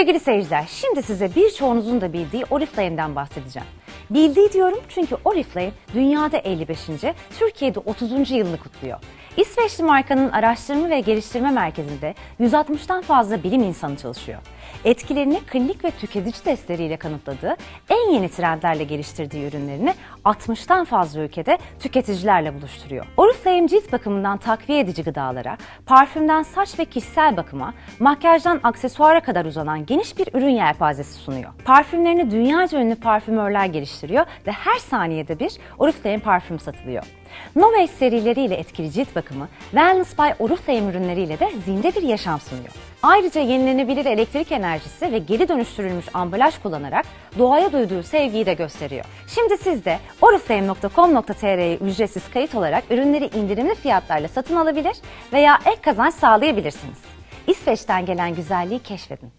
Sevgili seyirciler, şimdi size birçoğunuzun da bildiği Oriflame'den bahsedeceğim. Bildiği diyorum çünkü Oriflame dünyada 55. Türkiye'de 30. yılını kutluyor. İsveçli markanın araştırma ve geliştirme merkezinde 160'tan fazla bilim insanı çalışıyor. Etkilerini klinik ve tüketici testleriyle kanıtladığı, en yeni trendlerle geliştirdiği ürünlerini 60'tan fazla ülkede tüketicilerle buluşturuyor. Oriflame cilt bakımından takviye edici gıdalara, parfümden saç ve kişisel bakıma, makyajdan aksesuara kadar uzanan geniş bir ürün yelpazesi sunuyor. Parfümlerini dünyaca ünlü parfümörler geliştiriyor ve her saniyede bir Oriflame parfüm satılıyor. Novage serileriyle etkili cilt bakımı, Wellness by Oriflame ürünleriyle de zinde bir yaşam sunuyor. Ayrıca yenilenebilir elektrik enerjisi ve geri dönüştürülmüş ambalaj kullanarak doğaya duyduğu sevgiyi de gösteriyor. Şimdi siz de oriflame.com.tr'ye ücretsiz kayıt olarak ürünleri indirimli fiyatlarla satın alabilir veya ek kazanç sağlayabilirsiniz. İsveç'ten gelen güzelliği keşfedin.